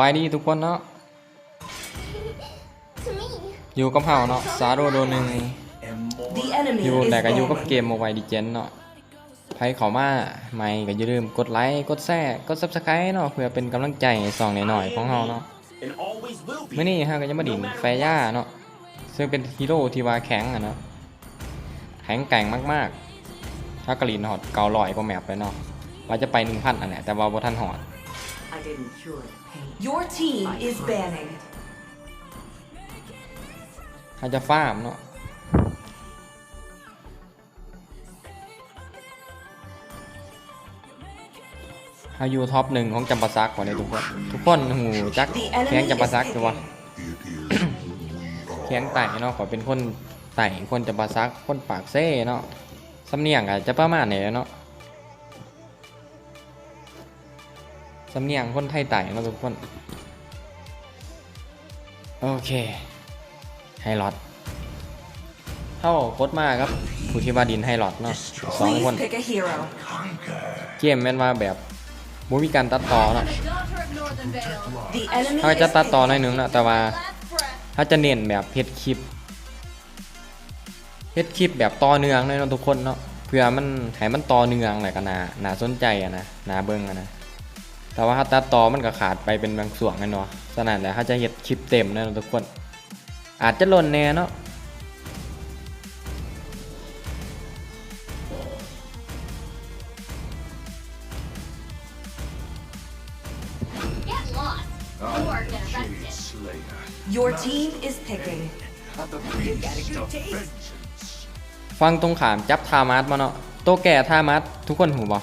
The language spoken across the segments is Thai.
สบายดีทุกคนเนาะ To me. อยู่กับเฮาเนาะซาโดโดหนึ่ง The enemy อยู่ is แต่ก็อยู่กับ banned. เกมโมบายดิเจนเนาะไพ่เขามาใหม่ก็อย่าลืมกดไลค์กดแชร์กด Subscribe เนาะเพื่อเป็นกำลังใจให้สองหน่อยๆของเฮาเนาะ and always will be. เมื่อนี้ฮะก็จะมาดิ่งแฟย่าเนาะซึ่งเป็นฮีโร่ที่ว่าแข็งอะเนาะแข็งแกร่งมากๆ ถ้ากรีนหอดเกาลอยก็แมปไปเนาะว่าจะไปหนึ่งพันอันเนี้ยแต่ว่าบ่ทันหอด I didn't cure the pain. Your team is banning. ถ้าจะฟาร์มเนาะถ้าอยู่ท็อปหนึ่งของจำปาซักก่อนเลยทุกคน ทุกคนหูจัก The แข้ง enemy จำปา is ซักคือว่า picking. แข้งไต่เนาะขอเป็นคนไต่คนจำปาซักคนปากเซ่เนาะสำเนียงอาจจะประมาณไหนเนาะ สำเนียงคนไทยไต่เนาะทุกคน โอเคไฮลอตเท่ากดมาครับผู้ที่ว่าดินไฮลอตเนาะสองคน Please pick a hero. เกมแม่นว่าแบบบ่มีการตัดต่อเนาะ Daughter of Northern Vale. The enemy เขาจะ is ตัดต่อหน่อย picking. หนึงเนาะแต่ว่า Last breath. ถ้าจะเน้นแบบเฮ็ดคลิปเฮ็ดคลิปแบบต่อเนื่องเลยเนาะทุกคนเนาะเพื่อมันให้มันต่อเนื่องแหละก็น่าน่าสนใจอะนะน่าเบิ่งอะนะ แต่ว่าถ้าตัดต่อมันก็ขาดไปเป็นบางส่วนแน่เนาะฉะนั้นแหละถ้าจะเฮ็ดคลิปเต็มเนาะทุกคน อาจจะหล่นแน่เนาะ Get lost. You are get arrested. Your team is picking. ฟังตรงขามจับทามัสมาเนาะตัวแก่ทามัสทุกคนหูบ่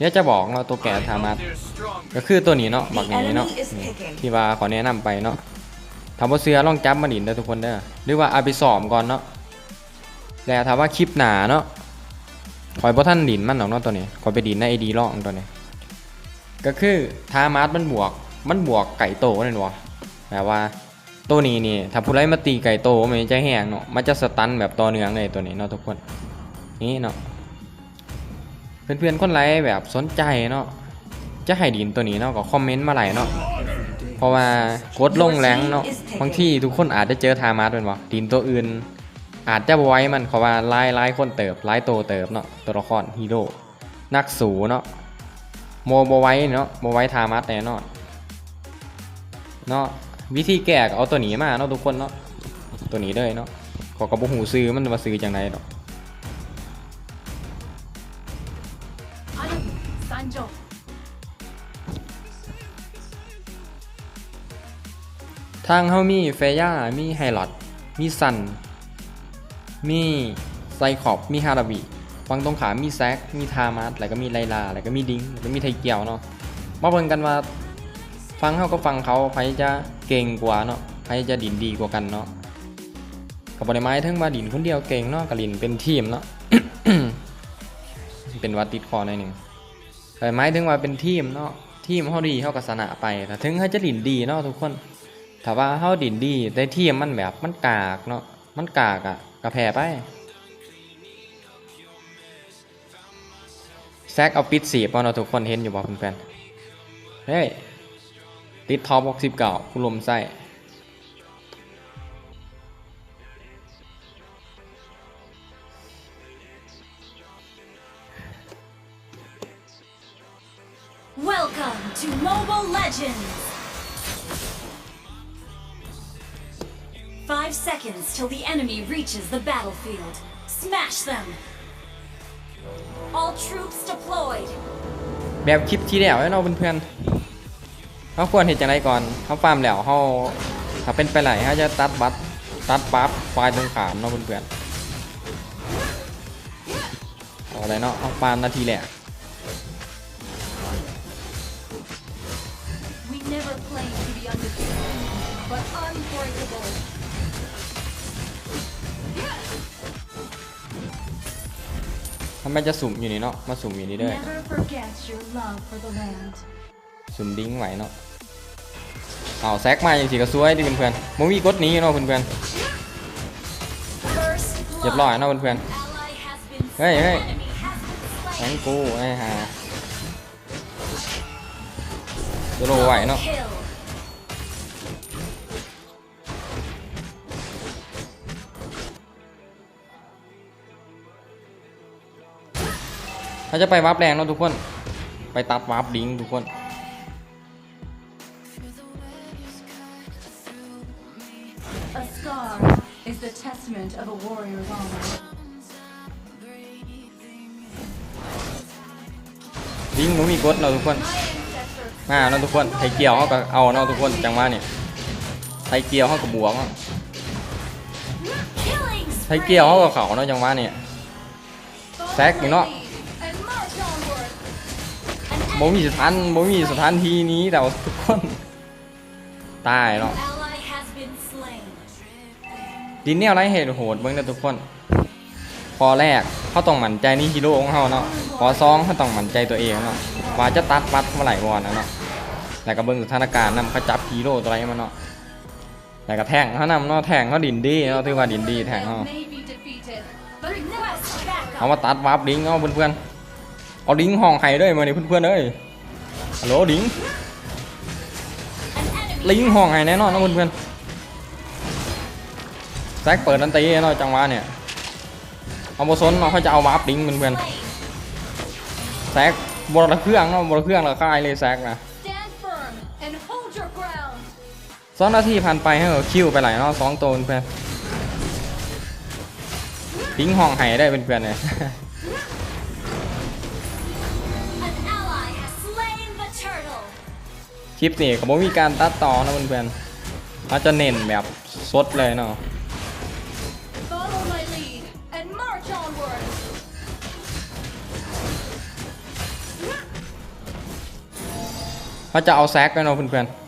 เดี๋ยวจะบอกเนาะตัวแก่ทามัส They're strong. ก็คือตัวนี้เนาะบักนี้เนาะ enemy is นี่ picking ที่ว่าขอแนะนำไปเนาะทำว่าเสือลองจับมาดินเด้อทุกคนเด้อหรือว่าเอาไปสอมก่อนเนาะแล้วถามว่าคลิปหนาเนาะคอยบ่ท่านดินมันหรอกเนาะตัวนี้คอยไปดินในไอดีลองตัวนี้ ก็คือทามาร์มันบวกมันบวกไก่โตนั่นวะแบบว่าตัวนี้นี่ถ้าผู้ไล่มาตีไก่โตมันจะแห้งเนาะมันจะสตันแบบต่อเนื่องเลยตัวนี้เนาะทุกคนนี่เนาะ เพื่อนๆคนไลค์แบบสนใจเนาะจะให้ดินตัวนี้เนาะก็คอมเมนต์มาไหลายเนาะเพราะว่ากดลงแรงเนาะบางที่ทุกคนอาจจะเจอทามาร์เป็นวะดินตัวอื่น อาจจะบ่ไว้มันเพราะว่าไล่ไล่คนเติบไล่โตเติบเนาะตัวละครฮีโร่นักสูเนาะโมโมไว้เนาะโมไว้ทามัสแน่นอนเนาะวิธีแก้ก็เอาตัวนี้มาเนาะทุกคนเนาะตัวนี้เลยเนาะขอกระบุหูซื้อมันมาซื้อจังไรเนาะ ทางเฮามีเฟย่ามีไฮลอดมีซัน มีไซคอบมีฮาราบิฟังตรงขามีแซกมีทามัสแล้วก็มีไลลาแล้วก็มีดิงแล้วก็มีไทเกียวเนาะมาเบิ่งกันว่าฟังเขาก็ฟังเขาใครจะเก่งกว่าเนาะใครจะดินดีกว่ากันเนาะกับบริไม้ทั้งมาดินคนเดียวเก่งเนาะกับดินเป็นทีมเนาะเป็นวัดติดคอหน่อยหนึ่ง แต่ไม้ถึงว่าเป็นทีมเนาะทีมเขาดีเขาก็ชนะไปแต่ถึงเขาจะดินดีเนาะทุกคนถ้าว่าเขาดินดีแต่ทีมมันแบบมันกากเนาะมันกากอะกระแพ้ไปแซกเอาปิดสีบอาเนาะทุกคนเห็นอยู่บ่เพื่อนๆเฮ้ยติดท็อป69คุณลมไส้ reaches the battlefield. Smash them! All troops deployed! แบบคลิปที่แล้วเนาะเพื่อนๆเขาควรเห็นจังไรก่อนเขาฟาร์มแล้วเขาถ้าเป็นไปไหนเขาจะตัดบัตรตัดบัฟไฟล์ตรงขามเนาะเพื่อนๆเอาอะไรเนาะเขาฟาร์มนาทีแรก We never claimed to be undefeated, but unbreakable. ทำไมจะสุ่มอยู่นี่เนาะมาสุ่มอยู่นี่เด้วย Never forget your love for the land. สุ่มดิ้งไหวเนาะเอาแซกมาอย่างสีก็สวยดิเพื่อนๆมมีกดหนี้เนาะเพื่อน First ๆเรียบร้อยเนาะเพื่อน ally has been Hey, hey. enemy has been ๆแทง slain. กูไอ้ห่าตัวโลไหวเนาะ เขาจะไปวับแรงเนาะทุกคน ไปตัดวับลิงทุกคน A scar is the testament of a warrior's honor. ลิงมันมีกดเนาะทุกคน My ancestors มาเนาะทุกคนไทยเกี่ยวเขาก็เอาเนาะทุกคนจังว่าเนี่ยไทยเกี่ยวเขาก็บวกเนาะ Killing ไทย spree. เกี่ยวเขาก็เขาเนาะจังว่าเนี่ยแซกนี่เนาะ and march onward. บ่มีสถานบ่มีสถานที่นี้แต่ว่าทุกคนตายเนาะ Ally has been slain. ดินเนี่ยไรเหตุโหดเบิ่งเด้อทุกคนพอแรกเขาต้องหมั่นใจในฮีโร่ของเขาเนาะพอสองเขาต้องหมั่นใจตัวเองเนาะว่าจะตัดวัดเมื่อไหร่วอนนะเนาะแต่ก็เบิ่งสถานการณ์นำเขาจับฮีโร่ตัวไรมาเนาะแต่ก็แทงเขานำเนาะแทงเขาดินดีเนาะถือว่าดินดีแทงเขา May be defeated, but Request เอา backup. มาตัดวับลิงเอาเพื่อนๆ เอาลิงห้องไห้ด้วยมานี่เพื่อนๆเอ้ยฮัลโหลลิง An enemy ลิงห้องไห้แน่นอนนะเพื่อนๆแซกเปิดดันตีเนาะจังหวะเนี่ยเอาโมซนเนาะเขาจะเอาวับลิงเพื่อน slain. ๆแซกบอลเครื่องเนาะบอลเครื่องแล้วค่ายเลยแซกนะ stand firm and hold your ground. สองนาทีผ่านไปให้เราคิวไปไหลายเนาะสองตัวเพื่อนลิงห้องไห้ได้เพื่อนๆเลย คลิปนี่ก็บ่มีการตัดต่อนะเพื่อนๆเขาจะเน้นแบบสดเลยเนาะ Follow my lead and march onward. เขาจะเอาแซกกันเนาะเพื่อน We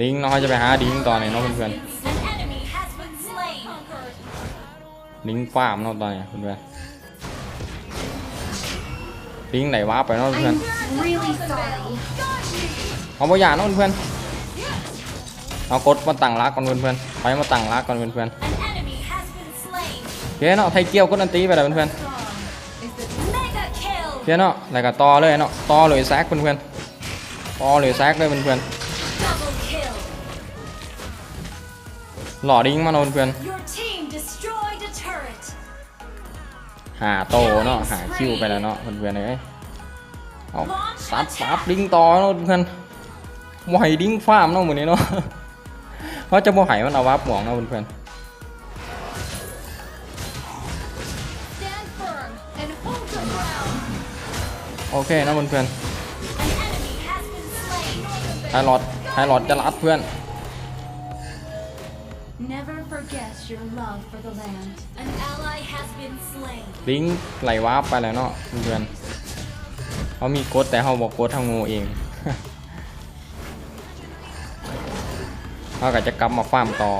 ๆลิงนาะเขาจะไปหาลิงตอนนี้เนาะเพื่อนๆลิงฟาร์มเนาะตอนนี้เพื่อนๆลิงไหนว้าร์ปไปเนาะเพื่อนๆเอาบอย่างเนาะเพื่อนๆเอากดมาตั้งรักก่อนเพื่อนๆไปมาตั้งรักก่อนเพื่อนๆเพี้ยเนาะไทยเกี่ยวกดอันตีไปเลยเพื่อนๆเพี้ยเนาะแล้วก็ต่อเลยเนาะต่อเลยแซกเพื่อนๆต่อเลยแซกเลยเพื่อน Double หล่อลิงมาเนาะเพื่อน Your team destroyed a turret. ๆหาโตเนาะหาคิวไปแล้วเนาะเพื่อนๆเลยเอาตัดปั๊บลิงต่อเนาะเพื่อนบ่ให้ลิงฟาร์มเนาะหมื้นี้เนาะเพราะจะบ่ให้มันเอาวับหมองเนาะเพื่อนๆ stand firm and hold your ground. โอเคนะเพื่อน An enemy has been slain. ๆไฮรอดไฮรอดจะรัดเพื่อน Never forget your love for the land. An ally has been slain. ลิงไหลวาร์ปไปแล้วเนาะเพื่อนเขามีโค้ดแต่เขาบอกโค้ดทางงูเองเขาก็จะกลับมาฟาร์มต่อ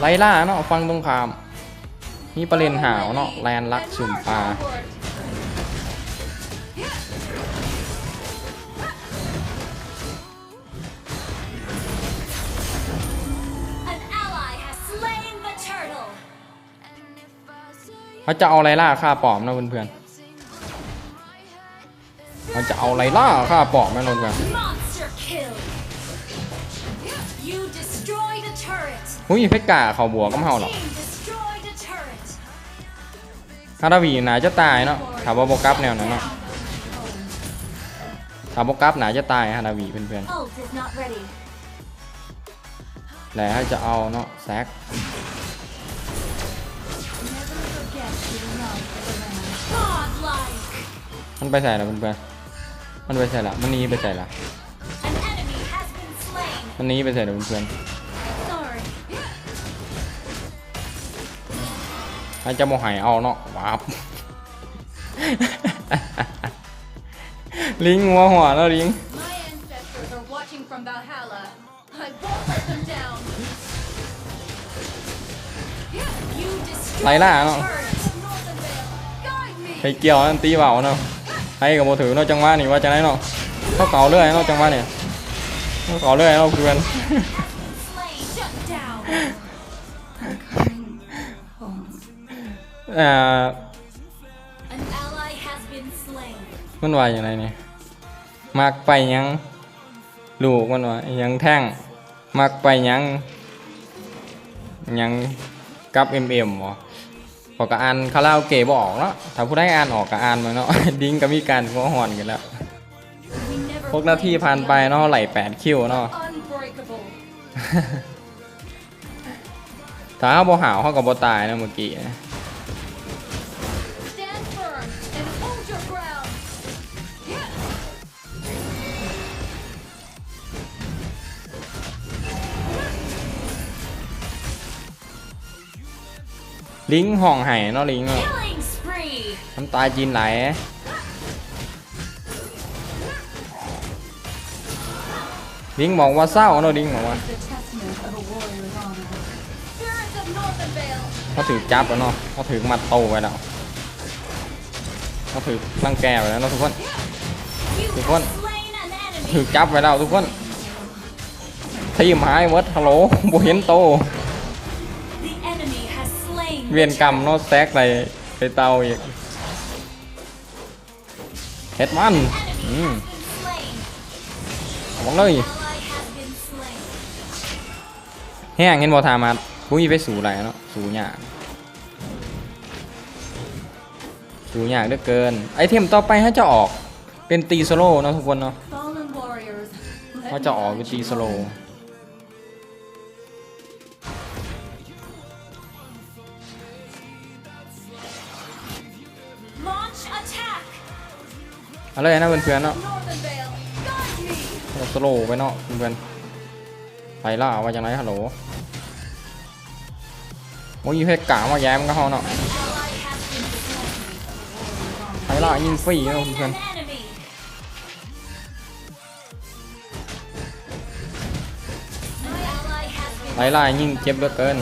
ไล่ล่าเนาะฟังตรงขาม มีประเด็นหาวเนาะแลนลักสุ่มปลาเขาจะเอาไลล่าฆ่าปอมนะเพื่อนๆเขาจะเอาไลล่าฆ่าปอมนะเพื่อนๆ หุ้ยเพชรกาเขาบัวก็ไม่เอาหรอก Team destroyed a turret. ฮาราวีหนาจะตายเนาะถามว่าโบกัปแนวนั้นเนาะถามโบกัปน่าจะตายฮาราวีเพื่อนๆแล้วจะเอาเนาะแซกมันไปใส่ละเพื่อนๆมันไปใส่ละมันนี้ไปใส่ละมันนี้ไปใส่ละเพื่อน Sorry. จะโมหายเอาเนาะวาบลิงหัวหัวแล้วลิง My ancestors are watching from Valhalla. I won't let them down. You destroyed Lại là a nó. turret. Northern Vale, guide me. ใครเกี่ยวนั่นตีเบาเนาะให้กับโมถือเนาะจังหวะนี่ว่าจะได้เนาะเขาเก่าเรื่อยเนาะจังหวะนี่เขาเก่าเรื่อยเนาะเพื่อน อ่า An ally has been slain. มันว่าอย่างไรนี่มักไปหยังลูกมันว่าหยังแท่งมักไปหยังหยังกับเอ็มเอ็มบ่พอก็อ่านคาราโอเกะบออกเนาะถ้าผู้ใดอ่านออกก็อ่านมาเนาะดิ้งก็มีการหัวหอนกันแล้ว We never พวกหน้าที่ played ผ่านไป beyond เนาะไหลแปดคิวเนาะ Unbreakable. ถ้าเขาบ่หาวเขาก็บ่ตายนะเมื่อกี้ Stand firm ลิงห้องไห้เนาะลิงเนาะ Killing spree. น้ำตาจีนไหลลิงบอกว่าเศร้าเนาะลิงบอกว่า The testament of a warrior's honor. Spirits of Northern Vale. เขาถือจับแล้วเนาะเขาถือมัดโตไว้แล้วเขาถือรังแกไว้แล้วเนาะทุกคน You Good have one. slain an ถือ enemy. จับไว้แล้วทุกคนทีมหายเวิร์ดฮัลโหลบ่เห็นโต เวียนกรรมเนาะแซกไปไปเตาอีกเฮ็ดมันอืมบอกเลยแห้งเห็นบ่ทามาบุ้ยไปสู่ไรเนาะสู่ยากสู่ยากเหลือเกิน ไอเทมต่อไปเขาจะออกเป็นตีโซโล่เนาะทุกคนเนาะเขาจะออกเป็นตีโซโล่ อาเลยนะเพื่อนๆเนาะ Northern Vale. Guide me. เราโลไปเนาะเพื่อนๆไปล่าว่าจังไรฮัลโหลโอ้ยเพชรกางมาแย้มก็เขาเนาะไปล่ายิงฟรีเนาะเพื่อนไปล่ายิงเจ็บเหลือเกิน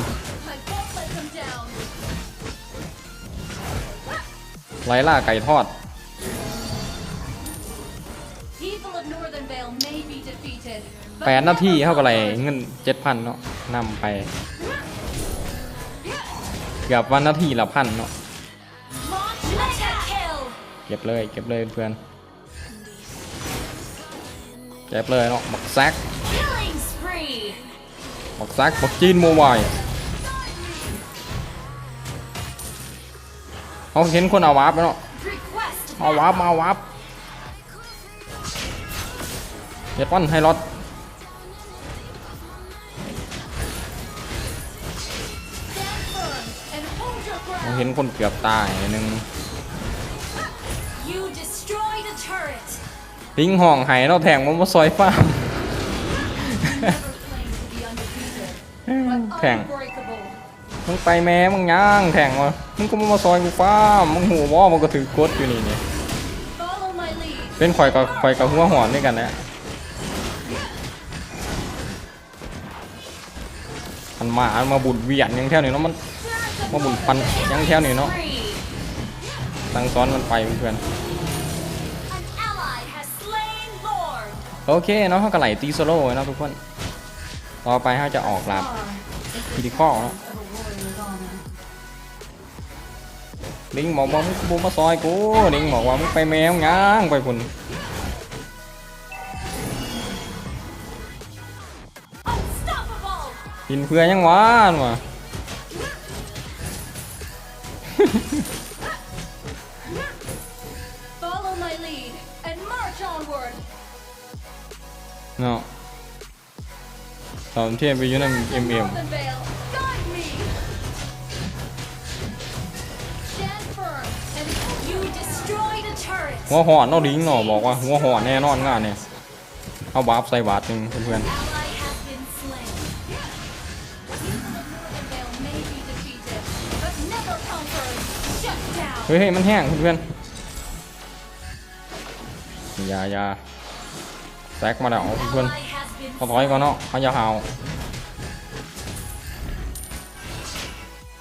ไล่ล่าไก่ทอด แปดนาทีเท่ากับอะไรเงินเจ็ดพันเนาะนำไปเกือบวันนาทีละพันเนาะเก็บเลยเก็บเลยเพื่อนเก็บเลยเนาะบักแซกบักแซกบักจีนโมบายเขาเห็นคนเอาวาร์ปเนาะเอาวาร์ปมาเอาวาร์ปเจ็ดพันให้รถ เขา ground. เห็นคนเกือบตายหนึ่ง You destroyed a turret. ลิงห่องไห้เนาะแทงมันมาซอยฟ้า Never claimed to be undefeated. but แทง unbreakable. มึงไปแม่มึงย่างแทงวะมึงก็มาซอยกูฟ้ามึงหูว่ามันก็ถือกดอยู่นี่นี่ Follow my lead. เป็นข่อยกับข่อยกับหัวหอนด้วยกันนะมันมามาบุดเวียนอยังแถวนี้เนาะมัน Spirits of มาบุด Northern ฟันยังแถวนี้เนาะตั้งซ้อนมันไปเพื่อนโอเคเนาะเขาก็ไหลตีโซโล่เนาะทุกคน ต่อไปเขาจะออกลาบ Far is the Critical, testament no? of a warrior's honor. ลิงบอกว่ามึงบูมาซอยกูลิงบอกว่ามึงไปแมวย่างไปพุ่น Unstoppable. กินเพื่อยังวานวะ Follow my lead and march onward. เนาะตอนเทียบไปอยู่ในเอ็มเอ็ม Northern Vale, guide me. Stand firm and hold You destroyed a turret. หัวหอนเนาะลิงเนาะบอกว่าหัวหอนแน่นอนงานเนี่ยเอาบาปใส่บาทหนึ่งเพื่อน Ally เฮ้ยเฮ้ยมันแห้งเพื่อนอย่าอย่าแซกมาแล้วเพื่อนเขาถอยก่อนเนาะเขาจะหาว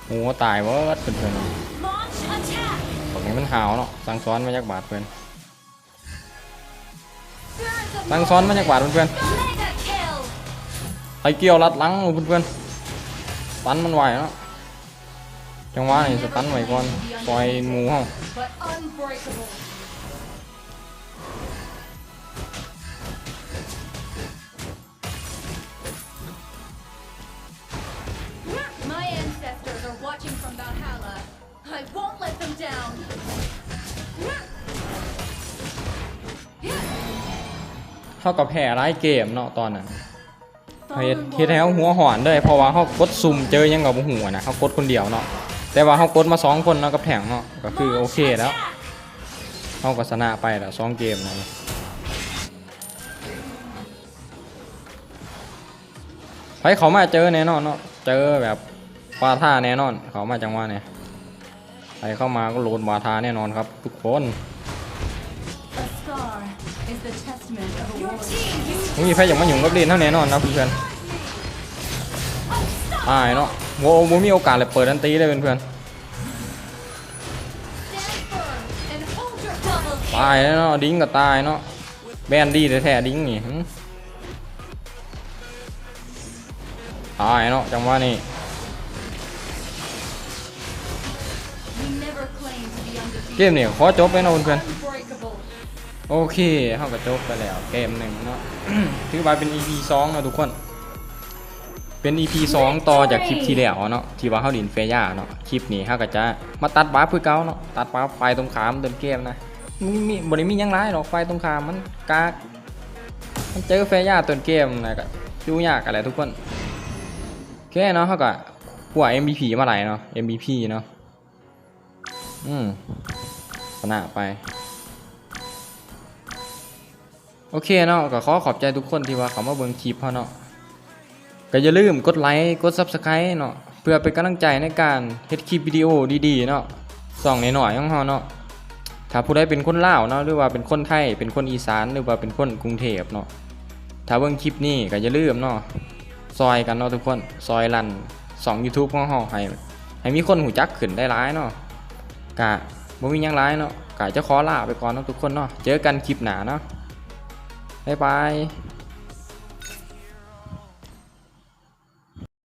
หัวตายเวิร์ดเพื่อนตรงนี้มันหาวเนาะสั่งซ้อนมาจากบาทเพื่อนตั้งซ้อนมาจากบาดเพื่อนไอเกี่ยวรัดลังเพื่อนๆตันมันไหวเนาะ จังหวะนี่สตันไว้ก่อนปล่อยหมูเฮา but unbreakable. My ancestors are watching from Valhalla. I won't let them down. เท่ากับแพ้ร้ายเกมเนาะตอนนั้นเฮ็ดเฮ็ดให้เขาหัวหอนเลยเพราะว่าเขากดซุ่มเจอยังกับหัวนะเขากดคนเดียวเนาะ แต่ว่าเขากดมาสองคนเนาะกับแถงเนาะก็คือโอเคแล้วเขาก็ชนะไปแล้วสองเกมนะไปเขามาเจอแน่นอนเนาะเจอแบบวาท่าแน่นอน เขามาจังหวะเนี่ยใครเข้ามาก็โลดวาท่าแน่นอนครับ ทุกคน A scar is the testament of a Your warrior. team is ไม่มีใครอยากมาหยุ่งกับเล่นเท่าแน่นอนนะเพื่อนตายเนาะโว้โมมีโอกาสเลยเปิดดันตีเลยเพื่อน ตายแล้วเนาะดิ้งก็ตายเนาะแบนดี้แท้ๆดิ้งนี่ตายเนาะจังหวะนี้ We never claim to be เกมนี่ขอจบไปนะเพื่อนโอเคเขาก็จบไปแล้วเกมหนึ่งเนาะถือว่าเป็น EP สองเนาะทุกคน เป็น EP สองต่อจากคลิปที่แล้วเนาะที่ว่าเขาดินเฟย่าเนาะคลิปนี้เขาก็จะมาตัดบาร์เพื่อเก่าเนาะตัดบาร์ไฟตรงขามเดินเกมนะ มีมีบริมียังไรหรอกไฟตรงขามมันกากมันเจอเฟย่าต้นเกมนะก็ดูยากอะไรทุกคนโอเคเนาะเขาก็หัว MVP มาไหลเนาะ MVP เนาะอืมชนะไป โอเคเนาะก็ขอขอบใจทุกคนที่ว่าเขามาเบิ่งคลิปเขาเนาะก็อย่าลืมกดไลค์กด Subscribe เนาะเพื่อเป็นกำลังใจในการเฮ็ดคลิปวิดีโอดีๆเนาะส่องหน่อยๆของเฮาเนาะ ถ้าผู้ใดเป็นคนลาวเนาะหรือว่าเป็นคนไทยเป็นคนอีสานหรือว่าเป็นคนกรุงเทพเนาะถ้าเบิ่งคลิปนี้ก็อย่าลืมเนาะซอยกันเนาะทุกคนซอยรันสองยูทูบของเฮาให้ให้มีคนหูจักขึ้นได้ร้ายเนาะกะบ่มียังร้ายเนาะกะจะขอลาไปก่อนเนาะทุกคนเนาะเจอกันคลิปหน้าเนาะบ๊ายบาย